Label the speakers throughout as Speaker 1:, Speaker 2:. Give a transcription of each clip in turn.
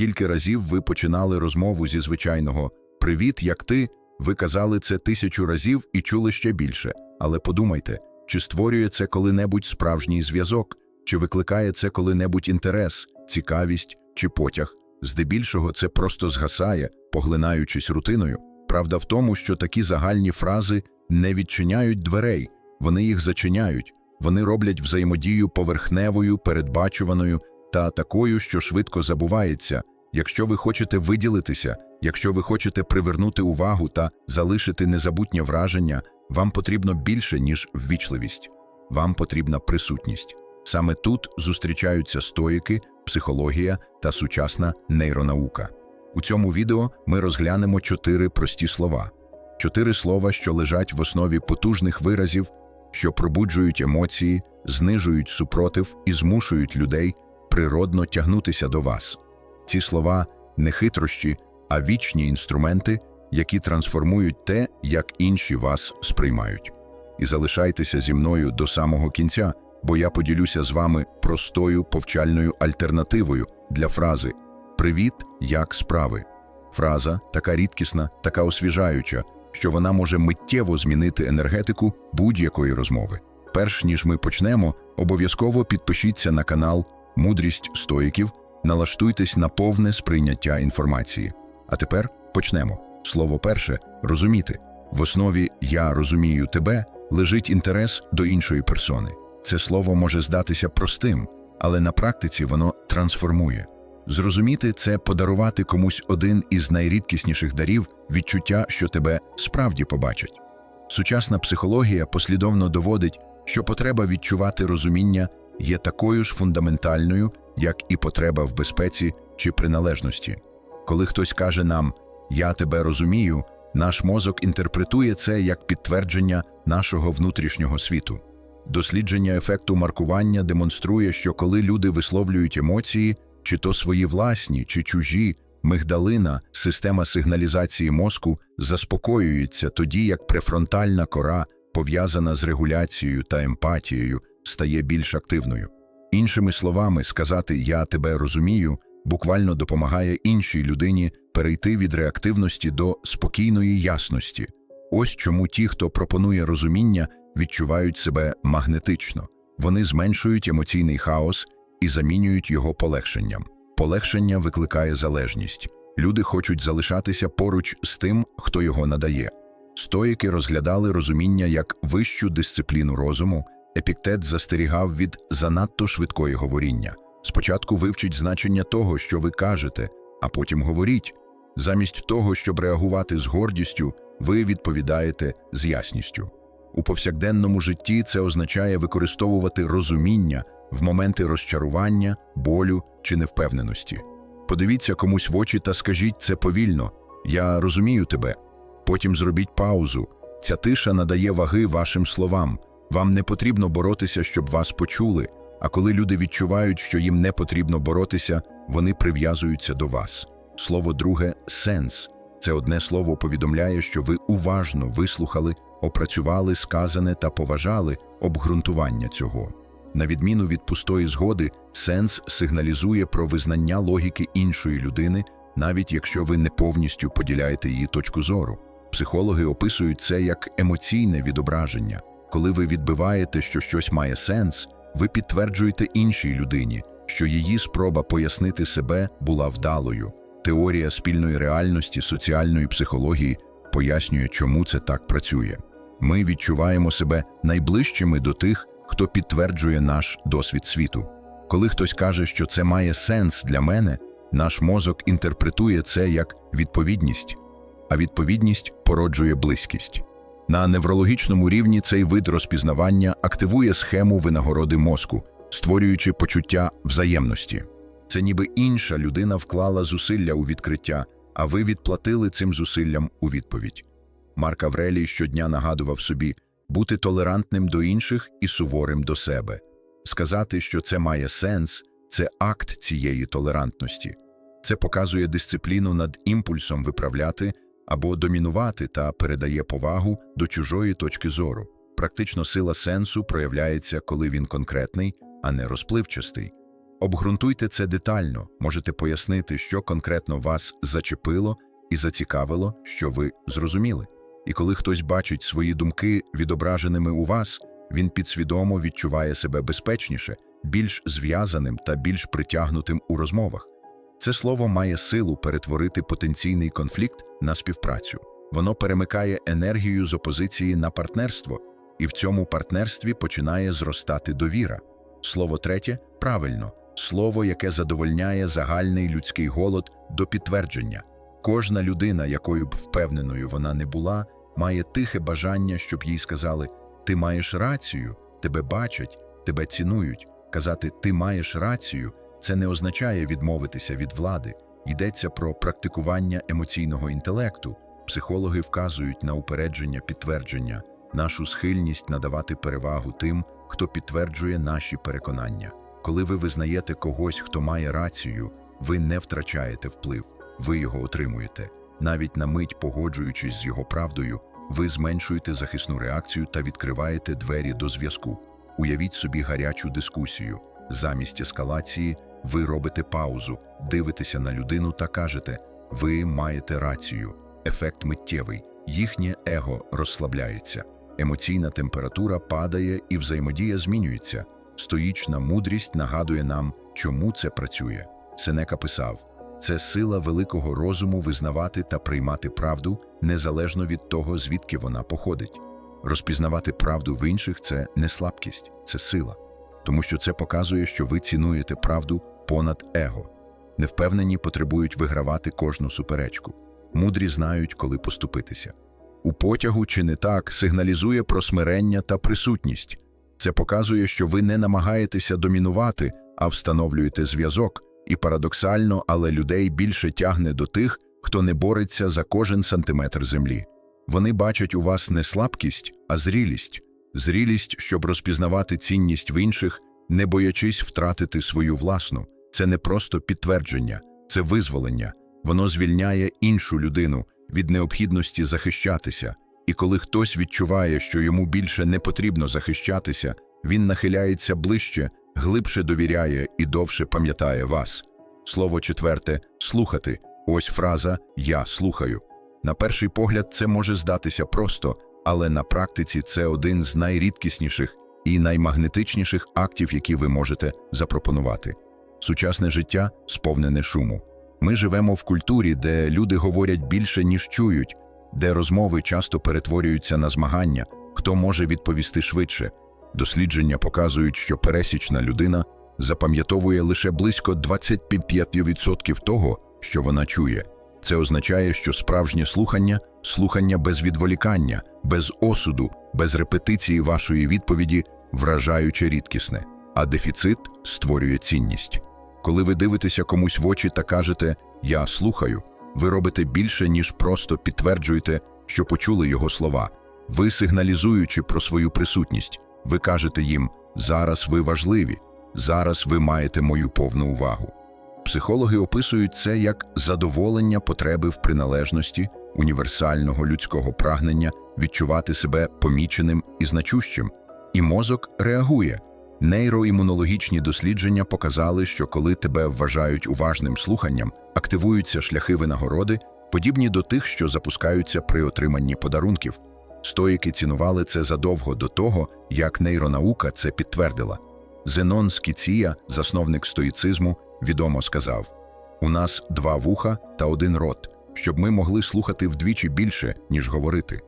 Speaker 1: Скільки разів ви починали розмову зі звичайного Привіт, як ти? Ви казали це тисячу разів і чули ще більше. Але подумайте, чи створює це коли-небудь справжній зв'язок, чи викликає це коли-небудь інтерес, цікавість чи потяг? Здебільшого це просто згасає, поглинаючись рутиною. Правда в тому, що такі загальні фрази не відчиняють дверей, вони їх зачиняють, вони роблять взаємодію поверхневою, передбачуваною та такою, що швидко забувається. Якщо ви хочете виділитися, якщо ви хочете привернути увагу та залишити незабутнє враження, вам потрібно більше, ніж ввічливість, вам потрібна присутність. Саме тут зустрічаються стоїки, психологія та сучасна нейронаука. У цьому відео ми розглянемо чотири прості слова, чотири слова, що лежать в основі потужних виразів, що пробуджують емоції, знижують супротив і змушують людей природно тягнутися до вас. Ці слова не хитрощі, а вічні інструменти, які трансформують те, як інші вас сприймають. І залишайтеся зі мною до самого кінця, бо я поділюся з вами простою повчальною альтернативою для фрази Привіт, як справи. Фраза така рідкісна, така освіжаюча, що вона може миттєво змінити енергетику будь-якої розмови. Перш ніж ми почнемо, обов'язково підпишіться на канал Мудрість стоїків, налаштуйтесь на повне сприйняття інформації. А тепер почнемо. Слово перше розуміти. В основі Я розумію тебе лежить інтерес до іншої персони. Це слово може здатися простим, але на практиці воно трансформує. Зрозуміти це подарувати комусь один із найрідкісніших дарів відчуття, що тебе справді побачать. Сучасна психологія послідовно доводить, що потреба відчувати розуміння є такою ж фундаментальною, як і потреба в безпеці чи приналежності. Коли хтось каже нам Я тебе розумію, наш мозок інтерпретує це як підтвердження нашого внутрішнього світу. Дослідження ефекту маркування демонструє, що коли люди висловлюють емоції, чи то свої власні, чи чужі, мигдалина, система сигналізації мозку заспокоюється тоді, як префронтальна кора, пов'язана з регуляцією та емпатією, стає більш активною. Іншими словами, сказати Я тебе розумію буквально допомагає іншій людині перейти від реактивності до спокійної ясності. Ось чому ті, хто пропонує розуміння, відчувають себе магнетично, вони зменшують емоційний хаос і замінюють його полегшенням. Полегшення викликає залежність. Люди хочуть залишатися поруч з тим, хто його надає. Стоїки розглядали розуміння як вищу дисципліну розуму, епіктет застерігав від занадто швидкої говоріння. Спочатку вивчіть значення того, що ви кажете, а потім говоріть. Замість того, щоб реагувати з гордістю, ви відповідаєте з ясністю. У повсякденному житті це означає використовувати розуміння в моменти розчарування, болю чи невпевненості. Подивіться комусь в очі та скажіть це повільно. Я розумію тебе. Потім зробіть паузу. Ця тиша надає ваги вашим словам. Вам не потрібно боротися, щоб вас почули. А коли люди відчувають, що їм не потрібно боротися, вони прив'язуються до вас. Слово друге сенс. Це одне слово повідомляє, що ви уважно вислухали, опрацювали сказане та поважали обґрунтування цього. На відміну від пустої згоди, сенс сигналізує про визнання логіки іншої людини, навіть якщо ви не повністю поділяєте її точку зору. Психологи описують це як емоційне відображення. Коли ви відбиваєте, що щось має сенс, ви підтверджуєте іншій людині, що її спроба пояснити себе була вдалою. Теорія спільної реальності соціальної психології пояснює, чому це так працює. Ми відчуваємо себе найближчими до тих, хто підтверджує наш досвід світу. Коли хтось каже, що це має сенс для мене, наш мозок інтерпретує це як відповідність, а відповідність породжує близькість. На неврологічному рівні цей вид розпізнавання активує схему винагороди мозку, створюючи почуття взаємності. Це ніби інша людина вклала зусилля у відкриття, а ви відплатили цим зусиллям у відповідь. Марк Аврелій щодня нагадував собі бути толерантним до інших і суворим до себе. Сказати, що це має сенс, це акт цієї толерантності. Це показує дисципліну над імпульсом виправляти або домінувати та передає повагу до чужої точки зору. Практично сила сенсу проявляється, коли він конкретний, а не розпливчастий. Обґрунтуйте це детально, можете пояснити, що конкретно вас зачепило і зацікавило, що ви зрозуміли. І коли хтось бачить свої думки відображеними у вас, він підсвідомо відчуває себе безпечніше, більш зв'язаним та більш притягнутим у розмовах. Це слово має силу перетворити потенційний конфлікт на співпрацю. Воно перемикає енергію з опозиції на партнерство, і в цьому партнерстві починає зростати довіра. Слово третє правильно слово, яке задовольняє загальний людський голод до підтвердження. Кожна людина, якою б впевненою вона не була, має тихе бажання, щоб їй сказали: Ти маєш рацію, тебе бачать, тебе цінують. Казати Ти маєш рацію це не означає відмовитися від влади. Йдеться про практикування емоційного інтелекту. Психологи вказують на упередження підтвердження, нашу схильність надавати перевагу тим, хто підтверджує наші переконання. Коли ви визнаєте когось, хто має рацію, ви не втрачаєте вплив, ви його отримуєте. Навіть на мить погоджуючись з його правдою, ви зменшуєте захисну реакцію та відкриваєте двері до зв'язку. Уявіть собі гарячу дискусію. Замість ескалації ви робите паузу, дивитеся на людину та кажете: ви маєте рацію. Ефект миттєвий, їхнє его розслабляється, емоційна температура падає і взаємодія змінюється. Стоїчна мудрість нагадує нам, чому це працює. Сенека писав: це сила великого розуму визнавати та приймати правду незалежно від того, звідки вона походить. Розпізнавати правду в інших це не слабкість, це сила, тому що це показує, що ви цінуєте правду понад его. Невпевнені потребують вигравати кожну суперечку, мудрі знають, коли поступитися. У потягу чи не так сигналізує про смирення та присутність. Це показує, що ви не намагаєтеся домінувати, а встановлюєте зв'язок, і парадоксально, але людей більше тягне до тих, хто не бореться за кожен сантиметр землі. Вони бачать у вас не слабкість, а зрілість, зрілість, щоб розпізнавати цінність в інших, не боячись втратити свою власну. Це не просто підтвердження, це визволення. Воно звільняє іншу людину від необхідності захищатися. І коли хтось відчуває, що йому більше не потрібно захищатися, він нахиляється ближче, глибше довіряє і довше пам'ятає вас. Слово четверте слухати. Ось фраза Я слухаю. На перший погляд, це може здатися просто, але на практиці це один з найрідкісніших і наймагнетичніших актів, які ви можете запропонувати. Сучасне життя сповнене шуму. Ми живемо в культурі, де люди говорять більше, ніж чують, де розмови часто перетворюються на змагання, хто може відповісти швидше. Дослідження показують, що пересічна людина запам'ятовує лише близько 25% того, що вона чує. Це означає, що справжнє слухання слухання без відволікання, без осуду, без репетиції вашої відповіді вражаюче рідкісне, а дефіцит створює цінність. Коли ви дивитеся комусь в очі та кажете Я слухаю, ви робите більше, ніж просто підтверджуєте, що почули його слова. Ви сигналізуючи про свою присутність, ви кажете їм зараз ви важливі, зараз ви маєте мою повну увагу. Психологи описують це як задоволення потреби в приналежності, універсального людського прагнення відчувати себе поміченим і значущим, і мозок реагує. Нейроімунологічні дослідження показали, що коли тебе вважають уважним слуханням, активуються шляхи винагороди, подібні до тих, що запускаються при отриманні подарунків. Стоїки цінували це задовго до того, як нейронаука це підтвердила. Зенон Скіція, засновник стоїцизму, відомо сказав: у нас два вуха та один рот, щоб ми могли слухати вдвічі більше, ніж говорити.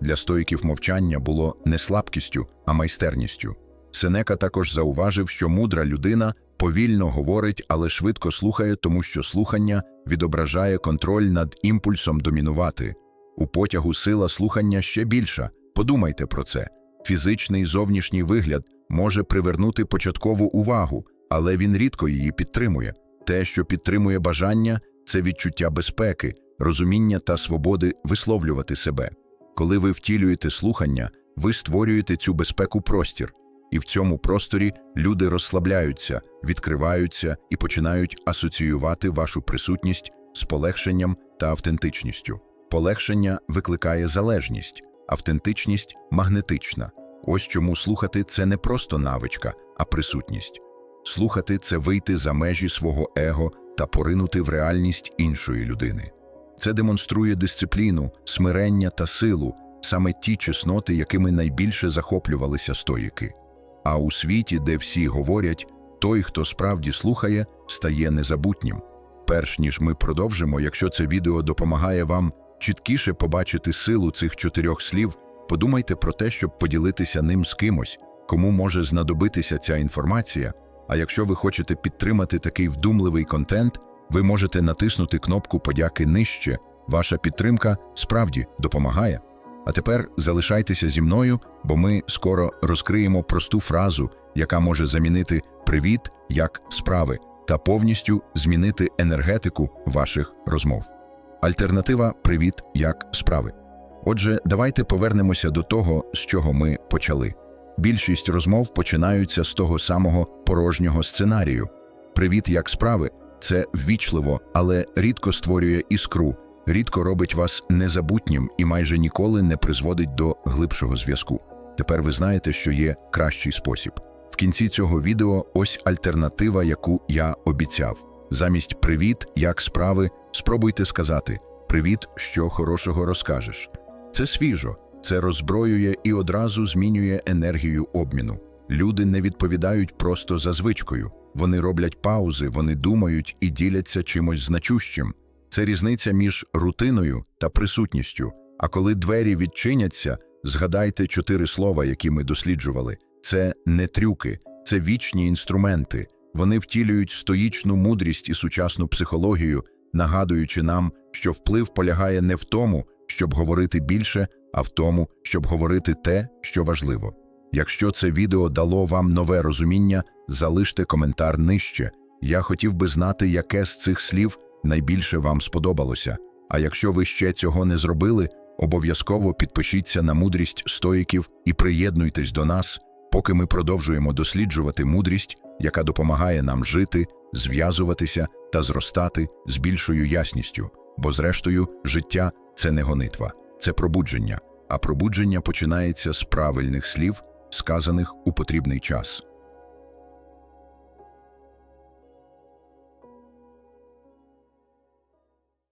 Speaker 1: Для стоїків мовчання було не слабкістю, а майстерністю. Сенека також зауважив, що мудра людина повільно говорить, але швидко слухає, тому що слухання відображає контроль над імпульсом домінувати. У потягу сила слухання ще більша. Подумайте про це. Фізичний зовнішній вигляд може привернути початкову увагу, але він рідко її підтримує. Те, що підтримує бажання, це відчуття безпеки, розуміння та свободи висловлювати себе. Коли ви втілюєте слухання, ви створюєте цю безпеку простір. І в цьому просторі люди розслабляються, відкриваються і починають асоціювати вашу присутність з полегшенням та автентичністю. Полегшення викликає залежність, автентичність магнетична. Ось чому слухати це не просто навичка, а присутність. Слухати це вийти за межі свого его та поринути в реальність іншої людини. Це демонструє дисципліну, смирення та силу, саме ті чесноти, якими найбільше захоплювалися стоїки. А у світі, де всі говорять, той, хто справді слухає, стає незабутнім. Перш ніж ми продовжимо, якщо це відео допомагає вам чіткіше побачити силу цих чотирьох слів, подумайте про те, щоб поділитися ним з кимось, кому може знадобитися ця інформація. А якщо ви хочете підтримати такий вдумливий контент, ви можете натиснути кнопку подяки нижче. Ваша підтримка справді допомагає. А тепер залишайтеся зі мною, бо ми скоро розкриємо просту фразу, яка може замінити привіт як справи та повністю змінити енергетику ваших розмов. Альтернатива привіт як справи. Отже, давайте повернемося до того, з чого ми почали. Більшість розмов починаються з того самого порожнього сценарію. Привіт як справи це ввічливо, але рідко створює іскру, рідко робить вас незабутнім і майже ніколи не призводить до глибшого зв'язку. Тепер ви знаєте, що є кращий спосіб. В кінці цього відео ось альтернатива, яку я обіцяв. Замість привіт, як справи, спробуйте сказати Привіт, що хорошого розкажеш. Це свіжо, це роззброює і одразу змінює енергію обміну. Люди не відповідають просто за звичкою. Вони роблять паузи, вони думають і діляться чимось значущим. Це різниця між рутиною та присутністю. А коли двері відчиняться, згадайте чотири слова, які ми досліджували. Це не трюки, це вічні інструменти. Вони втілюють стоїчну мудрість і сучасну психологію, нагадуючи нам, що вплив полягає не в тому, щоб говорити більше, а в тому, щоб говорити те, що важливо. Якщо це відео дало вам нове розуміння, залиште коментар нижче. Я хотів би знати, яке з цих слів найбільше вам сподобалося. А якщо ви ще цього не зробили, обов'язково підпишіться на мудрість стоїків і приєднуйтесь до нас, поки ми продовжуємо досліджувати мудрість, яка допомагає нам жити, зв'язуватися та зростати з більшою ясністю. Бо, зрештою, життя це не гонитва, це пробудження, а пробудження починається з правильних слів, сказаних у потрібний час.